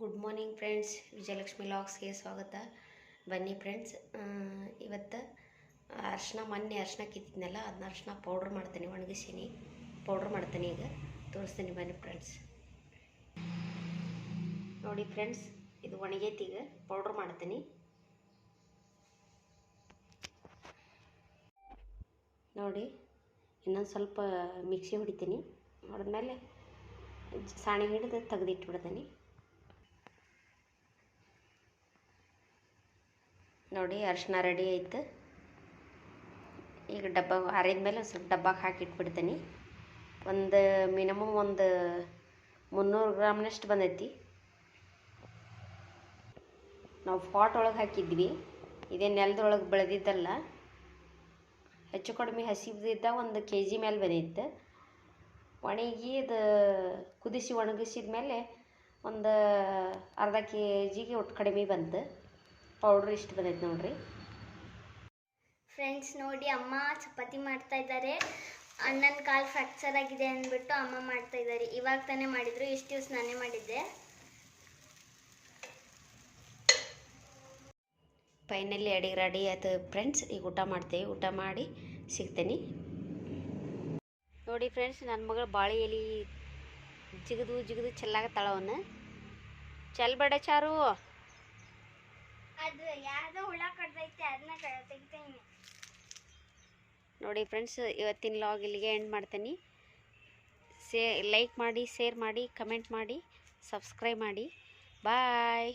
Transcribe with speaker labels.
Speaker 1: Good morning friends Vijayalakshmi ಲಾಗ್ಸ್ಗೆ ಸ್ವಾಗತ. ಬನ್ನಿ ಫ್ರೆಂಡ್ಸ್ ಇವತ್ತು ಅರ್ಶಿನ, ಮೊನ್ನೆ ಅರ್ಶಿನ ಕಿತ್ತಿದ್ನಲ್ಲ ಅದನ್ನ ಅರ್ಶಿನ ಪೌಡ್ರ್ ಮಾಡ್ತೀನಿ ಒಣಗಿಸೀನಿ ಪೌಡ್ರ್ ಮಾಡ್ತೀನಿ ಈಗ. ತೋರಿಸ್ತೀನಿ ಬನ್ನಿ ಫ್ರೆಂಡ್ಸ್ ನೋಡಿ ಫ್ರೆಂಡ್ಸ್ ಇದು ಒಣಗೈತಿ ಈಗ. ಪೌಡ್ರ್ ಮಾಡ್ತೀನಿ. ನೋಡಿ, ಇನ್ನೊಂದು ಸ್ವಲ್ಪ ಮಿಕ್ಸಿ ಹೊಡಿತೀನಿ. ಹೊಡೆದ್ಮೇಲೆ ಸಾಣಿ ಹಿಡಿದು ತೆಗೆದಿಟ್ಬಿಡ್ತೀನಿ. ನೋಡಿ ಅರ್ಶಿನ ರೆಡಿ ಆಯ್ತು ಈಗ ಡಬ್ಬ ಮೇಲೆ ಸ್ವಲ್ಪ ಡಬ್ಬಕ್ಕೆ ಹಾಕಿಟ್ಬಿಡ್ತೀನಿ. ಒಂದು ಮಿನಿಮಮ್ ಒಂದು ಮುನ್ನೂರು ಗ್ರಾಮ್ನಷ್ಟು ಬಂದೈತಿ. ನಾವು ಪಾಟ್ ಒಳಗೆ ಹಾಕಿದ್ವಿ. ಇದೇ ನೆಲದೊಳಗೆ ಬೆಳೆದಿದ್ದಲ್ಲ. ಹೆಚ್ಚು ಕಡಿಮೆ ಹಸಿದಿದ್ದ ಒಂದು ಕೆ ಜಿ ಮೇಲೆ ಬಂದಿತ್ತು ಒಣಗಿ ಅದು ಕುದಿಸಿ ಒಣಗಿಸಿದ ಮೇಲೆ ಒಂದು ಅರ್ಧ ಕೆ ಜಿಗೆ ಒಟ್ಟು ಕಡಿಮೆ ಬಂತು. ಪೌಡ್ರ್ ಇಷ್ಟು ಬಂದೈತೆ ನೋಡ್ರಿ.
Speaker 2: ಫ್ರೆಂಡ್ಸ್ ನೋಡಿ ಅಮ್ಮ ಚಪಾತಿ ಮಾಡ್ತಾ ಇದ್ದಾರೆ. ಅಣ್ಣನ ಕಾಲು ಫ್ರ್ಯಾಕ್ಚರ್ ಆಗಿದೆ ಅಂದ್ಬಿಟ್ಟು ಅಮ್ಮ ಮಾಡ್ತಾ ಇದ್ದಾರೆ. ಇವಾಗ ತಾನೇ ಮಾಡಿದ್ರು ಇಷ್ಟು ದಿವಸ ನಾನೇ ಮಾಡಿದ್ದೆ.
Speaker 1: ಫೈನಲಿ ಅಡಿಗೆ ರೆಡಿ ಆಯ್ತು ಫ್ರೆಂಡ್ಸ್ ಈಗ ಊಟ ಮಾಡ್ತೇವೆ. ಊಟ ಮಾಡಿ ಸಿಗ್ತೀನಿ. ನೋಡಿ ಫ್ರೆಂಡ್ಸ್ ನನ್ನ ಮಗಳು ಬಾಳೆ ಎಲೆ ಜಿಗಿದು ಜಿಗಿದು ಚೆಲ್ಲಾಗ ತಳವನ್ನು ಚೆಲ್ಬೇಡ ಚಾರು. ನೋಡಿ ಫ್ರೆಂಡ್ಸ್ ಇವತ್ತಿನ ಲಾಗ್ ಇಲ್ಲಿಗೆ ಎಂಡ್ ಮಾಡ್ತೀನಿ. ಸೇ ಲೈಕ್ ಮಾಡಿ ಶೇರ್ ಮಾಡಿ ಕಮೆಂಟ್ ಮಾಡಿ ಸಬ್ಸ್ಕ್ರೈಬ್ ಮಾಡಿ. ಬಾಯ್